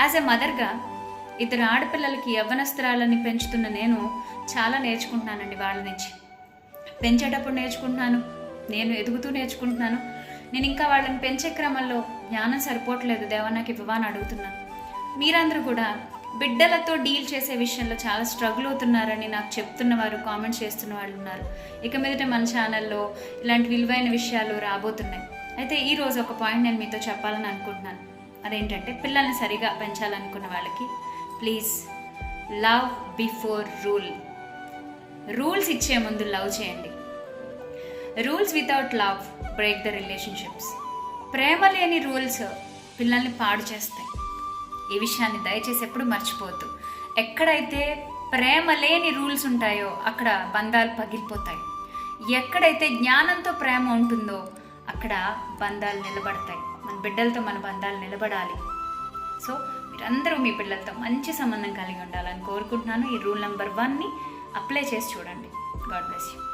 As a మదర్గా ఇద్దరు ఆడపిల్లలకి యవ్వనస్త్రాలని పెంచుతున్న నేను చాలా నేర్చుకుంటున్నానండి వాళ్ళ నుంచి. పెంచేటప్పుడు నేర్చుకుంటున్నాను నేను ఎదుగుతూ నేర్చుకుంటున్నాను. నేను ఇంకా వాళ్ళని పెంచే క్రమంలో జ్ఞానం సరిపోవట్లేదు దేవా నాకు ఇవ్వవా అని అడుగుతున్నాను. మీరందరూ కూడా బిడ్డలతో డీల్ చేసే విషయంలో చాలా స్ట్రగుల్ అవుతున్నారని నాకు చెప్తున్న వారు కామెంట్స్ చేస్తున్న వాళ్ళు ఉన్నారు. ఇక మీదట మన ఛానల్లో ఇలాంటి విలువైన విషయాలు రాబోతున్నాయి. అయితే ఈరోజు ఒక పాయింట్ నేను మీతో చెప్పాలని అనుకుంటున్నాను. అదేంటంటే పిల్లల్ని సరిగా పెంచాలనుకున్న వాళ్ళకి please love before rule. Rules ఇచ్చే ముందు లవ్ చేయండి. Rules without love break the relationships. ప్రేమ లేని రూల్స్ పిల్లల్ని పాడు చేస్తాయి. ఈ విషయాన్ని దయచేసి ఎప్పుడు మర్చిపోవద్దు. ఎక్కడైతే ప్రేమ లేని రూల్స్ ఉంటాయో అక్కడ బంధాలు పగిలిపోతాయి. ఎక్కడైతే జ్ఞానంతో ప్రేమ ఉంటుందో అక్కడ బంధాలు నిలబడతాయి. మన బిడ్డలతో మన బంధాలు నిలబడాలి. సో మీరందరూ మీ పిల్లలతో మంచి సంబంధం కలిగి ఉండాలని కోరుకుంటున్నాను. ఈ రూల్ నెంబర్ వన్ని అప్లై చేసి చూడండి. God bless you.